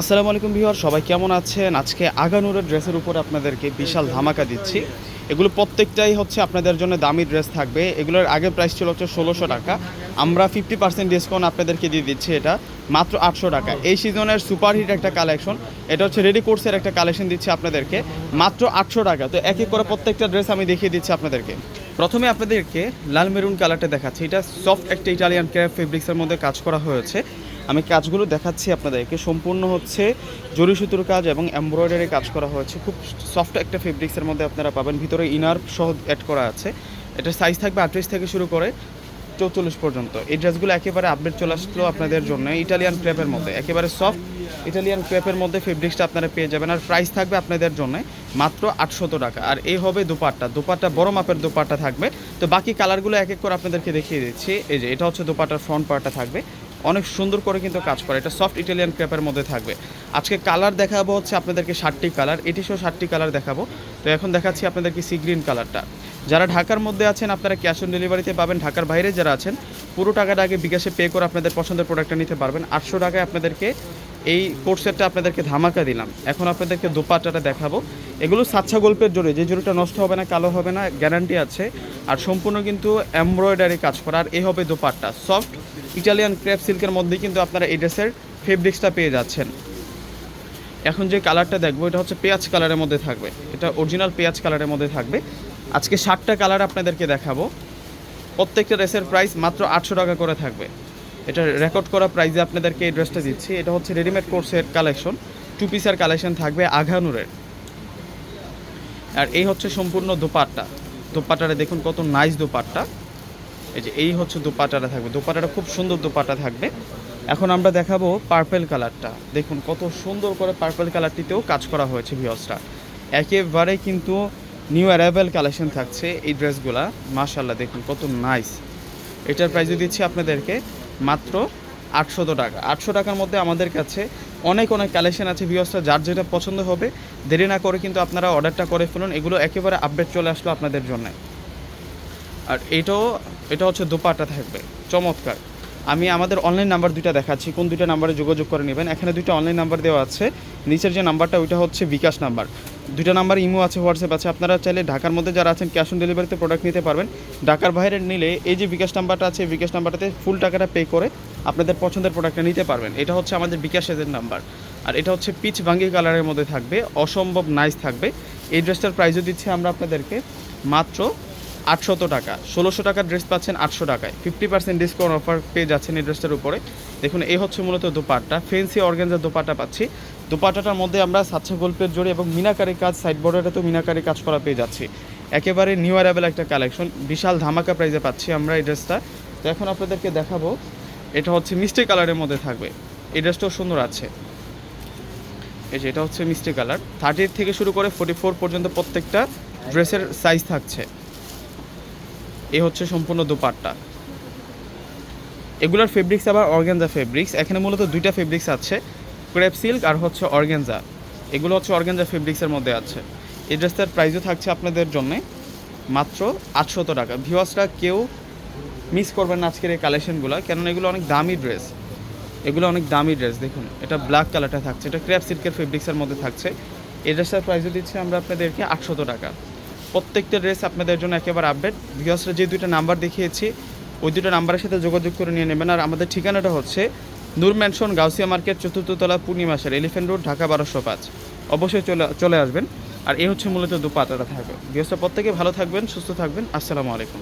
আসসালামু আলাইকুম ভিউয়ার, সবাই কেমন আছেন? আজকে আগানুরের ড্রেসের উপর আপনাদেরকে বিশাল ধামাকা দিচ্ছি। এগুলো প্রত্যেকটাই হচ্ছে আপনাদের জন্য দামি ড্রেস থাকবে। এগুলোর আগে প্রাইস ছিল হচ্ছে ষোলোশো টাকা। আমরা ফিফটি পার্সেন্ট ডিসকাউন্ট আপনাদেরকে দিয়ে দিচ্ছি এটা, মাত্র আটশো টাকা। এই সিজনের সুপারহিট একটা কালেকশন এটা হচ্ছে রেডি কোর্সের একটা কালেকশন দিচ্ছি আপনাদেরকে, মাত্র আটশো টাকা। তো এক এক করে প্রত্যেকটা ড্রেস আমি দেখিয়ে দিচ্ছি আপনাদেরকে। প্রথমে আপনাদেরকে লাল মেরুন কালারটা দেখাচ্ছি। এটা সফট একটা ইটালিয়ান ক্র্যাপ ফেব্রিক্সের মধ্যে কাজ করা হয়েছে। আমি কাজগুলো দেখাচ্ছি আপনাদেরকে। সম্পূর্ণ হচ্ছে জরি সুতোর কাজ এবং এমব্রয়ডারি কাজ করা হয়েছে। খুব সফট একটা ফেব্রিক্সের মধ্যে আপনারা পাবেন। ভিতরে ইনার সহ অ্যাড করা আছে। এটা সাইজ থাকবে আটত্রিশ থেকে শুরু করে চৌচল্লিশ পর্যন্ত। এই ড্রেসগুলো একেবারে আপডেট চলে আসলো আপনাদের জন্য ইটালিয়ান ক্র্যাপের মধ্যে। একেবারে সফট ইটালিয়ান ক্র্যাপের মধ্যে ফেব্রিক্সটা আপনারা পেয়ে যাবেন। আর প্রাইস থাকবে আপনাদের জন্য মাত্র আটশত টাকা। আর এই হবে দুপাট্টা। দুপাট্টা বড় মাপের দুপাট্টা থাকবে। তো বাকি কালারগুলো এক এক করে আপনাদেরকে দেখিয়ে দিচ্ছি। এই যে, এটা হচ্ছে দুপাট্টার ফ্রন্ট পার্টটা থাকবে। অনেক সুন্দর করে কিন্তু কাজ করে। এটা সফট ইটালিয়ান ক্রেপের মধ্যে থাকবে। আজকে কালার দেখাবো হচ্ছে আপনাদেরকে ষাটটি কালার এটি সহ ষাটটি কালার দেখাবো। তো এখন দেখাচ্ছি আপনাদেরকে সি গ্রিন কালারটা যারা ঢাকার মধ্যে আছেন, আপনারা ক্যাশ অন ডেলিভারিতে পাবেন। ঢাকার বাইরে যারা আছেন, পুরো টাকাটা আগে বিকাশে পে করে আপনাদের পছন্দের প্রোডাক্টটা নিতে পারবেন। আটশো টাকায় আপনাদেরকে এই কোট সেটটা আপনাদেরকে ধামাকা দিলাম। এখন আপনাদেরকে দোপাট্টাটা দেখাবো। এগুলো সাচ্ছা গল্পের জোরে যে জোরটা নষ্ট হবে না, কালো হবে না গ্যারান্টি আছে। আর সম্পূর্ণ কিন্তু এমব্রয়ডারি কাজ করা। আর এ হবে দোপাট্টা। সফট ইটালিয়ান ক্রেপ সিল্কের মধ্যেই কিন্তু আপনারা এই ড্রেসের ফেব্রিক্সটা পেয়ে যাচ্ছেন। এখন যে কালারটা দেখব, এটা হচ্ছে পেঁয়াজ কালারের মধ্যে থাকবে। এটা অরিজিনাল পেঁয়াজ কালারের মধ্যে থাকবে। আজকে ষাটটা কালার আপনাদেরকে দেখাবো। প্রত্যেকটা ড্রেসের প্রাইস মাত্র আটশো টাকা করে থাকবে। এটা রেকর্ড করা প্রাইজে আপনাদেরকে এই ড্রেসটা দিচ্ছি। এটা হচ্ছে রেডিমেড কোর্সের কালেকশন টু পিসের কালেকশন থাকবে আঘানুরের। আর এই হচ্ছে সম্পূর্ণ দোপাট্টা। দোপাট্টাটা দেখুন কত নাইস দোপাট্টা। এই যে এই হচ্ছে দোপাট্টাটা থাকবে। দোপাট্টাটা খুব সুন্দর দোপাট্টা থাকবে। এখন আমরা দেখাবো পার্পেল কালারটা দেখুন কত সুন্দর করে পার্পেল কালারটিতেও কাজ করা হয়েছে ভিওসটা একেবারে কিন্তু নিউ অ্যারাইভেল কালেকশন থাকছে এই ড্রেসগুলা মাশাল্লাহ দেখুন কত নাইস এটার প্রাইসও দিচ্ছি আপনাদেরকে। মাত্র আটশত টাকা। আটশো টাকার মধ্যে আমাদের কাছে অনেক অনেক কালেকশন আছে ভিওসটা যার যেটা পছন্দ হবে, দেরি না করে কিন্তু আপনারা অর্ডারটা করে ফেলুন। এগুলো একেবারে আপডেট চলে আসলো আপনাদের জন্য। আর এটাও, এটা হচ্ছে দোপাটা থাকবে। চমৎকার। আমি আমাদের অনলাইন নাম্বার দুইটা দেখাচ্ছি। কোন দুইটা নাম্বারে যোগাযোগ করে নেবেন? এখানে দুইটা অনলাইন নাম্বার দেওয়া আছে। নিচের যে নাম্বারটা ওইটা হচ্ছে বিকাশ নাম্বার দুইটা নাম্বার ইমো আছে, হোয়াটসঅ্যাপ আছে। আপনারা চাইলে ঢাকার মধ্যে যারা আছেন ক্যাশ অন ডেলিভারিতে প্রোডাক্ট নিতে পারবেন। ঢাকার বাইরে নিলে এই যে বিকাশ নাম্বারটা আছে, বিকাশ নাম্বারটাতে ফুল টাকাটা পে করে আপনাদের পছন্দের প্রোডাক্টটা নিতে পারবেন। এটা হচ্ছে আমাদের বিকাশ এজেন্ট নাম্বার। আর এটা হচ্ছে পিচ ভাঙ্গি কালারের মধ্যে থাকবে, অসম্ভব নাইস থাকবে। এই ড্রেসটার প্রাইসও দিচ্ছি আমরা আপনাদেরকে মাত্র আটশত টাকা। ষোলোশো টাকার ড্রেস পাচ্ছেন আটশো টাকায়। ফিফটি পার্সেন্ট ডিসকাউন্ট অফার পেয়ে যাচ্ছেন এই ড্রেসটার উপরে। দেখুন এই হচ্ছে মূলত দোপাট্টা। ফেন্সি অর্গেনজার দোপাট্টা পাচ্ছি। দোপাট্টাটার মধ্যে আমরা সাতশো গল্পের জোরে এবং মিনাকারি কাজ সাইড বর্ডারে তো মিনাকারি কাজ করা পেয়ে যাচ্ছি। একেবারে নিউ অ্যারাইভেল একটা কালেকশন বিশাল ধামাকা প্রাইজে পাচ্ছি আমরা এই ড্রেসটা তো এখন আপনাদেরকে দেখাবো, এটা হচ্ছে মিষ্টি কালারের মধ্যে থাকবে। এই ড্রেসটাও সুন্দর আছে। এই যে এটা হচ্ছে মিষ্টি কালার থার্টি থেকে শুরু করে ফোর্টি ফোর পর্যন্ত প্রত্যেকটা ড্রেসের সাইজ থাকছে। এই হচ্ছে সম্পূর্ণ দুপাট্টা। এগুলোর ফেব্রিক্স আবার অর্গেনজা ফেব্রিক্স এখানে মূলত দুইটা ফেব্রিক্স আছে। ক্রেপ সিল্ক আর হচ্ছে অর্গেনজা। এগুলো হচ্ছে অর্গেনজা ফেব্রিক্সের মধ্যে আছে। এই ড্রেসটার প্রাইসও থাকছে আপনাদের জন্যে মাত্র আটশত টাকা। ভিওয়াসরা কেউ মিস করবেন না আজকের এই কালেকশনগুলো, কেননা এগুলো অনেক দামি ড্রেস। এগুলো অনেক দামি ড্রেস, দেখুন, এটা ব্ল্যাক কালারটা থাকছে, এটা ক্র্যাপ সিল্কের ফেব্রিক্সের মধ্যে থাকছে। এই ড্রেসটার প্রাইসও দিচ্ছি আমরা আপনাদেরকে আটশত টাকা। প্রত্যেকটা ড্রেস আপনাদের জন্য একেবারে আপডেট। ভিওসরা যে দুইটা নাম্বার দেখিয়েছি, ওই দুটো নাম্বারের সাথে যোগাযোগ করে নিয়ে নেবেন। আর আমাদের ঠিকানাটা হচ্ছে নূর ম্যানশন গাউসিয়া মার্কেট, চতুর্থতলা, পূর্ণিমাসের এলিফেন্ট রোড, ঢাকা বারোশো পাঁচ। অবশ্যই চলে চলে আসবেন। আর এ হচ্ছে মূলত দুপাতাটা থাকবে। গৃহস্থ প্রত্যেকে ভালো থাকবেন, সুস্থ থাকবেন। আসসালামু আলাইকুম।